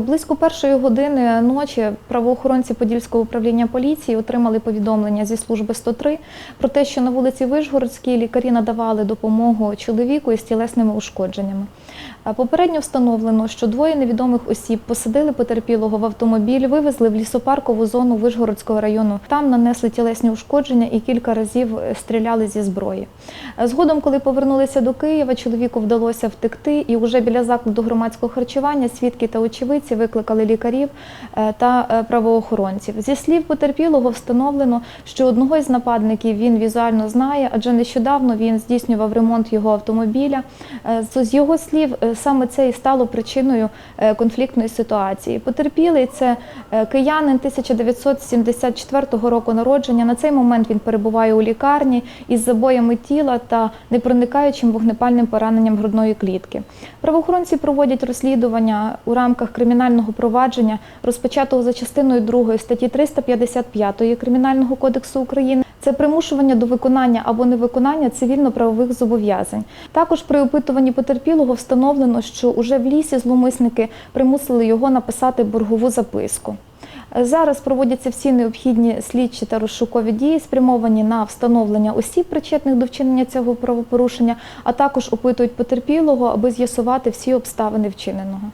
Близько першої години ночі правоохоронці Подільського управління поліції отримали повідомлення зі служби 103 про те, що на вулиці Вишгородській лікарі надавали допомогу чоловіку із тілесними ушкодженнями. Попередньо встановлено, що двоє невідомих осіб посадили потерпілого в автомобіль, вивезли в лісопаркову зону Вишгородського району. Там нанесли тілесні ушкодження і кілька разів стріляли зі зброї. Згодом, коли повернулися до Києва, чоловіку вдалося втекти, і вже біля закладу громадського харчування свідки та очевидці викликали лікарів е, та е, правоохоронців. Зі слів потерпілого встановлено, що одного із нападників він візуально знає, адже нещодавно він здійснював ремонт його автомобіля. Е, з- його слів, саме це і стало причиною конфліктної ситуації. Потерпілий це киянин 1974 року народження. На цей момент він перебуває у лікарні із забоями тіла та непроникаючим вогнепальним пораненням грудної клітки. Правоохоронці проводять розслідування у рамках кримінального провадження, розпочатого за частиною 2 статті 355 Кримінального кодексу України. Це примушування до виконання або невиконання цивільно-правових зобов'язань. Також при опитуванні потерпілого встановлено, що уже в лісі зловмисники примусили його написати боргову записку. Зараз проводяться всі необхідні слідчі та розшукові дії, спрямовані на встановлення осіб, причетних до вчинення цього правопорушення, а також опитують потерпілого, аби з'ясувати всі обставини вчиненого.